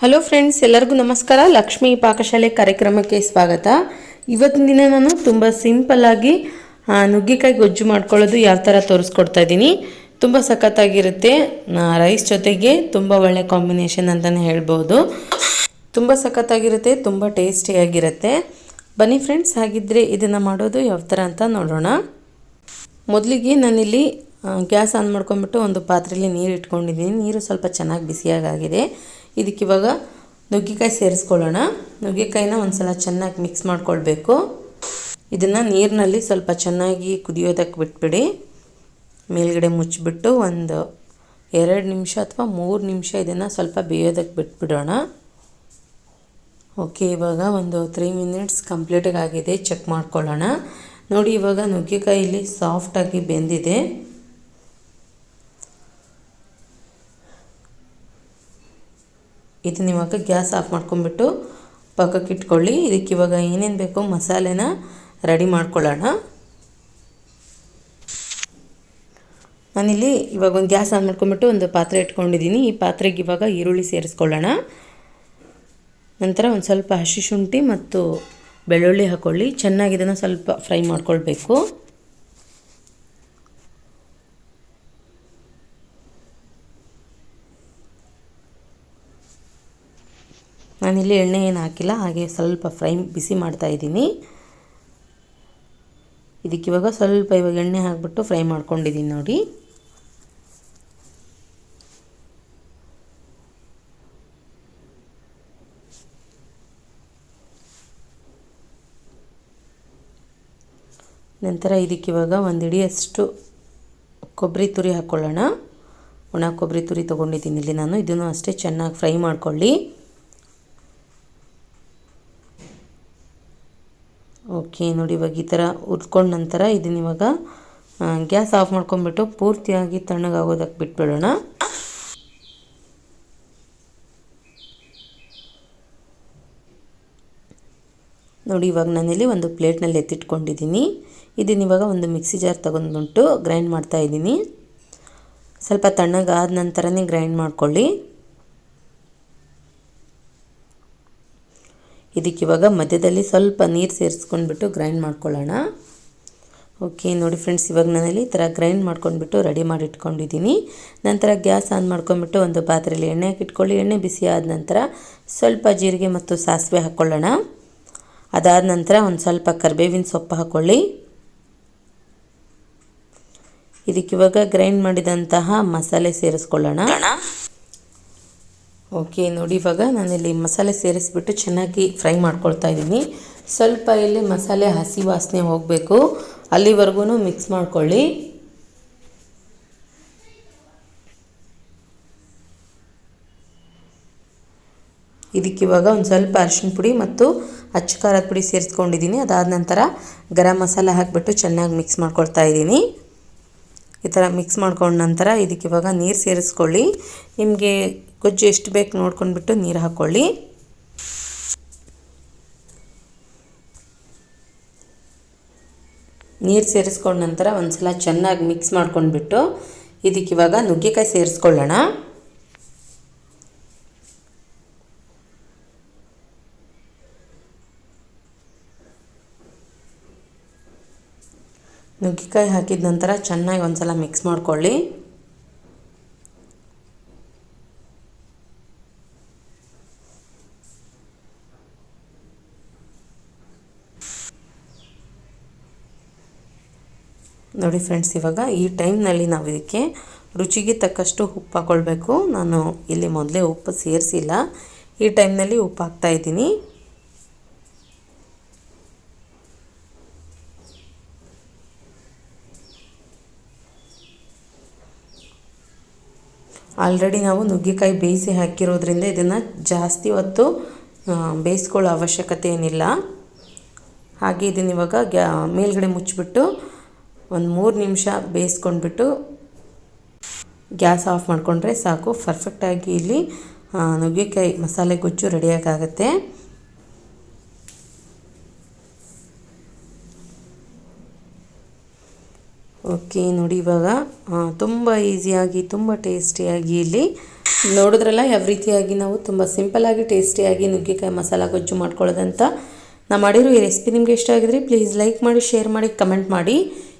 Hello friends ಎಲ್ಲರಿಗೂ ನಮಸ್ಕಾರ. ಲಕ್ಷ್ಮೀ ಪಾಕಶಾಲೆ ಕಾರ್ಯಕ್ರಮಕ್ಕೆ ಸ್ವಾಗತ. ಇವತ್ತಿನ ದಿನ ನಾನು ತುಂಬ ಸಿಂಪಲ್ಲಾಗಿ ನುಗ್ಗಿಕಾಯಿ ಗೊಜ್ಜು ಮಾಡ್ಕೊಳ್ಳೋದು ಯಾವ ಥರ ತೋರಿಸ್ಕೊಡ್ತಾ ಇದ್ದೀನಿ. ತುಂಬ ಸಖತ್ತಾಗಿರುತ್ತೆ. ರೈಸ್ ಜೊತೆಗೆ ತುಂಬ ಒಳ್ಳೆ ಕಾಂಬಿನೇಷನ್ ಅಂತಲೇ ಹೇಳ್ಬೋದು. ತುಂಬ ಸಖತ್ತಾಗಿರುತ್ತೆ, ತುಂಬ ಟೇಸ್ಟಿಯಾಗಿರುತ್ತೆ ಬನ್ನಿ ಫ್ರೆಂಡ್ಸ್ ಹಾಗಿದ್ದರೆ ಇದನ್ನು ಮಾಡೋದು ಯಾವ ಥರ ಅಂತ ನೋಡೋಣ. ಮೊದಲಿಗೆ ನಾನಿಲ್ಲಿ ಗ್ಯಾಸ್ ಆನ್ ಮಾಡ್ಕೊಂಬಿಟ್ಟು ಒಂದು ಪಾತ್ರೆಯಲ್ಲಿ ನೀರು ಇಟ್ಕೊಂಡಿದ್ದೀನಿ. ನೀರು ಸ್ವಲ್ಪ ಚೆನ್ನಾಗಿ ಬಿಸಿಯಾಗಿದೆ ಇದಕ್ಕೆ ಇವಾಗ ನುಗ್ಗೆಕಾಯಿ ಸೇರಿಸ್ಕೊಳ್ಳೋಣ. ನುಗ್ಗೆಕಾಯಿನ ಒಂದು ಸಲ ಚೆನ್ನಾಗಿ ಮಿಕ್ಸ್ ಮಾಡ್ಕೊಳ್ಬೇಕು. ಇದನ್ನು ನೀರಿನಲ್ಲಿ ಸ್ವಲ್ಪ ಚೆನ್ನಾಗಿ ಕುದಿಯೋದಕ್ಕೆ ಬಿಟ್ಬಿಡಿ. ಮೇಲ್ಗಡೆ ಮುಚ್ಚಿಬಿಟ್ಟು ಒಂದು ಎರಡು ನಿಮಿಷ ಅಥವಾ ಮೂರು ನಿಮಿಷ ಇದನ್ನು ಸ್ವಲ್ಪ ಬೇಯೋದಕ್ಕೆ ಬಿಟ್ಬಿಡೋಣ. ಓಕೆ ಇವಾಗ ಒಂದು ತ್ರೀ ಮಿನಿಟ್ಸ್ ಕಂಪ್ಲೀಟಾಗಿ ಆಗಿದೆ. ಚೆಕ್ ಮಾಡ್ಕೊಳ್ಳೋಣ. ನೋಡಿ, ಇವಾಗ ನುಗ್ಗೆಕಾಯಿ ಇಲ್ಲಿ ಸಾಫ್ಟಾಗಿ ಬೆಂದಿದೆ. ಇದನ್ನ ಇವಾಗ ಗ್ಯಾಸ್ ಆಫ್ ಮಾಡ್ಕೊಂಡ್ಬಿಟ್ಟು ಪಕ್ಕಕ್ಕೆ ಇಟ್ಕೊಳ್ಳಿ. ಇದಕ್ಕೆ ಇವಾಗ ಏನೇನು ಬೇಕೋ ಮಸಾಲೆನ ರೆಡಿ ಮಾಡ್ಕೊಳ್ಳೋಣ. ನಾನಿಲ್ಲಿ ಇವಾಗ ಒಂದು ಗ್ಯಾಸ್ ಆನ್ ಮಾಡ್ಕೊಂಡ್ಬಿಟ್ಟು ಒಂದು ಪಾತ್ರೆ ಇಟ್ಕೊಂಡಿದ್ದೀನಿ. ಈ ಪಾತ್ರೆಗೆ ಇವಾಗ ಈರುಳ್ಳಿ ಸೇರಿಸ್ಕೊಳ್ಳೋಣ. ನಂತರ ಒಂದು ಸ್ವಲ್ಪ ಹಸಿ ಶುಂಠಿ ಮತ್ತು ಬೆಳ್ಳುಳ್ಳಿ ಹಾಕ್ಕೊಳ್ಳಿ ಚೆನ್ನಾಗಿ ಇದನ್ನು ಸ್ವಲ್ಪ ಫ್ರೈ ಮಾಡ್ಕೊಳ್ಬೇಕು. ನಾನಿಲ್ಲಿ ಎಣ್ಣೆ ಏನು ಹಾಕಿಲ್ಲ, ಹಾಗೆ ಸ್ವಲ್ಪ ಫ್ರೈ ಬಿಸಿ ಮಾಡ್ತಾ ಇದ್ದೀನಿ. ಇದಕ್ಕೆ ಇವಾಗ ಸ್ವಲ್ಪ ಇವಾಗ ಎಣ್ಣೆ ಹಾಕ್ಬಿಟ್ಟು ಫ್ರೈ ಮಾಡ್ಕೊಂಡಿದ್ದೀನಿ ನೋಡಿ. ನಂತರ ಇದಕ್ಕೆ ಇವಾಗ ಒಂದು ಇಡಿಯಷ್ಟು ಕೊಬ್ಬರಿ ತುರಿ ಹಾಕ್ಕೊಳ್ಳೋಣ ಒಣ ಕೊಬ್ಬರಿ ತುರಿ ತೊಗೊಂಡಿದ್ದೀನಿ ಇಲ್ಲಿ ನಾನು. ಇದನ್ನು ಅಷ್ಟೇ ಚೆನ್ನಾಗಿ ಫ್ರೈ ಮಾಡ್ಕೊಳ್ಳಿ. ಓಕೆ, ನೋಡಿ ಇವಾಗ ಈ ಥರ ಉರ್ಕೊಂಡ ನಂತರ ಇದನ್ನ ಇವಾಗ ಗ್ಯಾಸ್ ಆಫ್ ಮಾಡ್ಕೊಂಡ್ಬಿಟ್ಟು ಪೂರ್ತಿಯಾಗಿ ತಣ್ಣಗಾಗೋದಕ್ಕೆ ಬಿಟ್ಬಿಡೋಣ. ನೋಡಿ ಇವಾಗ ನಾನಿಲ್ಲಿ ಒಂದು ಪ್ಲೇಟ್ನಲ್ಲಿ ಎತ್ತಿಟ್ಕೊಂಡಿದ್ದೀನಿ. ಇದನ್ನ ಇವಾಗ ಒಂದು ಮಿಕ್ಸಿ ಜಾರ್ ತಗೊಂಡ್ಬಿಟ್ಟು ಗ್ರೈಂಡ್ ಮಾಡ್ತಾ ಇದ್ದೀನಿ. ಸ್ವಲ್ಪ ತಣ್ಣಗಾದ ನಂತರನೇ ಗ್ರೈಂಡ್ ಮಾಡ್ಕೊಳ್ಳಿ. ಇದಕ್ಕೆ ಇವಾಗ ಮಧ್ಯದಲ್ಲಿ ಸ್ವಲ್ಪ ನೀರು ಸೇರಿಸ್ಕೊಂಡ್ಬಿಟ್ಟು ಗ್ರೈಂಡ್ ಮಾಡ್ಕೊಳ್ಳೋಣ. ಓಕೆ ನೋಡಿ ಫ್ರೆಂಡ್ಸ್ ಇವಾಗ ನಾನಲ್ಲಿ ಈ ಥರ ಗ್ರೈಂಡ್ ಮಾಡ್ಕೊಂಡ್ಬಿಟ್ಟು ರೆಡಿ ಮಾಡಿ ಇಟ್ಕೊಂಡಿದ್ದೀನಿ ನಂತರ ಗ್ಯಾಸ್ ಆನ್ ಮಾಡ್ಕೊಂಡ್ಬಿಟ್ಟು ಒಂದು ಪಾತ್ರೆಯಲ್ಲಿ ಎಣ್ಣೆ ಹಾಕಿಟ್ಕೊಳ್ಳಿ. ಎಣ್ಣೆ ಬಿಸಿ ಆದ ನಂತರ ಸ್ವಲ್ಪ ಜೀರಿಗೆ ಮತ್ತು ಸಾಸಿವೆ ಹಾಕ್ಕೊಳ್ಳೋಣ ಅದಾದ ನಂತರ ಒಂದು ಸ್ವಲ್ಪ ಕರಿಬೇವಿನ ಸೊಪ್ಪು ಹಾಕ್ಕೊಳ್ಳಿ ಇದಕ್ಕೆ ಇವಾಗ ಗ್ರೈಂಡ್ ಮಾಡಿದಂತಹ ಮಸಾಲೆ ಸೇರಿಸ್ಕೊಳ್ಳೋಣ. ಓಕೆ ನೋಡಿ, ಇವಾಗ ನಾನಿಲ್ಲಿ ಮಸಾಲೆ ಸೇರಿಸ್ಬಿಟ್ಟು ಚೆನ್ನಾಗಿ ಫ್ರೈ ಮಾಡ್ಕೊಳ್ತಾ ಇದ್ದೀನಿ. ಸ್ವಲ್ಪ ಇಲ್ಲಿ ಮಸಾಲೆ ಹಸಿ ವಾಸನೆ ಹೋಗಬೇಕು. ಅಲ್ಲಿವರೆಗೂ ಮಿಕ್ಸ್ ಮಾಡ್ಕೊಳ್ಳಿ. ಇದಕ್ಕಿವಾಗ ಒಂದು ಸ್ವಲ್ಪ ಅರಿಶಿನ ಪುಡಿ ಮತ್ತು ಅಚ್ಚ ಖಾರದ ಪುಡಿ ಸೇರಿಸ್ಕೊಂಡಿದ್ದೀನಿ. ಅದಾದ ನಂತರ ಗರಂ ಮಸಾಲೆ ಹಾಕಿಬಿಟ್ಟು ಚೆನ್ನಾಗಿ ಮಿಕ್ಸ್ ಮಾಡ್ಕೊಳ್ತಾ ಇದ್ದೀನಿ. ಈ ಥರ ಮಿಕ್ಸ್ ಮಾಡ್ಕೊಂಡ ನಂತರ ಇದಕ್ಕೆ ಇವಾಗ ನೀರು ಸೇರಿಸ್ಕೊಳ್ಳಿ. ನಿಮಗೆ ಗೊಜ್ಜು ಎಷ್ಟು ಬೇಕು ನೋಡ್ಕೊಂಡ್ಬಿಟ್ಟು ನೀರು ಹಾಕ್ಕೊಳ್ಳಿ ನೀರು ಸೇರಿಸ್ಕೊಂಡ ನಂತರ ಒಂದು ಸಲ ಚೆನ್ನಾಗಿ ಮಿಕ್ಸ್ ಮಾಡ್ಕೊಂಡ್ಬಿಟ್ಟು ಇದಕ್ಕೆ ಇವಾಗ ನುಗ್ಗೆಕಾಯಿ ಸೇರಿಸ್ಕೊಳ್ಳೋಣ. ನುಗ್ಗೆಕಾಯಿ ಹಾಕಿದ ನಂತರ ಚೆನ್ನಾಗಿ ಒಂದು ಸಲ ಮಿಕ್ಸ್ ಮಾಡ್ಕೊಳ್ಳಿ. ನೋಡಿ ಫ್ರೆಂಡ್ಸ್ ಇವಾಗ ಈ ಟೈಮ್ನಲ್ಲಿ ನಾವು ಇದಕ್ಕೆ ರುಚಿಗೆ ತಕ್ಕಷ್ಟು ಉಪ್ಪು ಹಾಕ್ಕೊಳ್ಬೇಕು ನಾನು ಇಲ್ಲಿ ಮೊದಲೇ ಉಪ್ಪು ಸೇರಿಸಿಲ್ಲ. ಈ ಟೈಮ್ನಲ್ಲಿ ಉಪ್ಪು ಹಾಕ್ತಾ ಇದ್ದೀನಿ. ಆಲ್ರೆಡಿ ನಾವು ನುಗ್ಗೆಕಾಯಿ ಬೇಯಿಸಿ ಹಾಕಿರೋದ್ರಿಂದ ಇದನ್ನು ಜಾಸ್ತಿ ಹೊತ್ತು ಬೇಯಿಸ್ಕೊಳ್ಳೋ ಅವಶ್ಯಕತೆ ಏನಿಲ್ಲ. ಹಾಗೆ ಇದನ್ನ ಇವಾಗ ಗ್ಯಾ, ಮೇಲ್ಗಡೆ ಮುಚ್ಚಿಬಿಟ್ಟು ಒಂದು ಮೂರು ನಿಮಿಷ ಬೇಯಿಸ್ಕೊಂಡ್ಬಿಟ್ಟು ಗ್ಯಾಸ್ ಆಫ್ ಮಾಡಿಕೊಂಡ್ರೆ ಸಾಕು. ಪರ್ಫೆಕ್ಟಾಗಿ ಇಲ್ಲಿ ನುಗ್ಗೆಕಾಯಿ ಮಸಾಲೆ ಗೊಜ್ಜು ರೆಡಿಯಾಗುತ್ತೆ ಓಕೆ ನೋಡಿ ಇವಾಗ ತುಂಬ ಈಸಿಯಾಗಿ ತುಂಬ ಟೇಸ್ಟಿಯಾಗಿ ಇಲ್ಲಿ ನೋಡಿದ್ರಲ್ಲ, ಯಾವ ರೀತಿಯಾಗಿ ನಾವು ತುಂಬ ಸಿಂಪಲ್ಲಾಗಿ ಟೇಸ್ಟಿಯಾಗಿ ನುಗ್ಗೆಕಾಯಿ ಮಸಾಲ ಗೊಜ್ಜು ಮಾಡ್ಕೊಳ್ಳೋದಂತ. ನಾ ಮಾಡಿರೋ ಈ ರೆಸಿಪಿ ನಿಮಗೆ ಇಷ್ಟ ಆಗಿದ್ರೆ ಪ್ಲೀಸ್ ಲೈಕ್ ಮಾಡಿ ಶೇರ್ ಮಾಡಿ ಕಮೆಂಟ್ ಮಾಡಿ.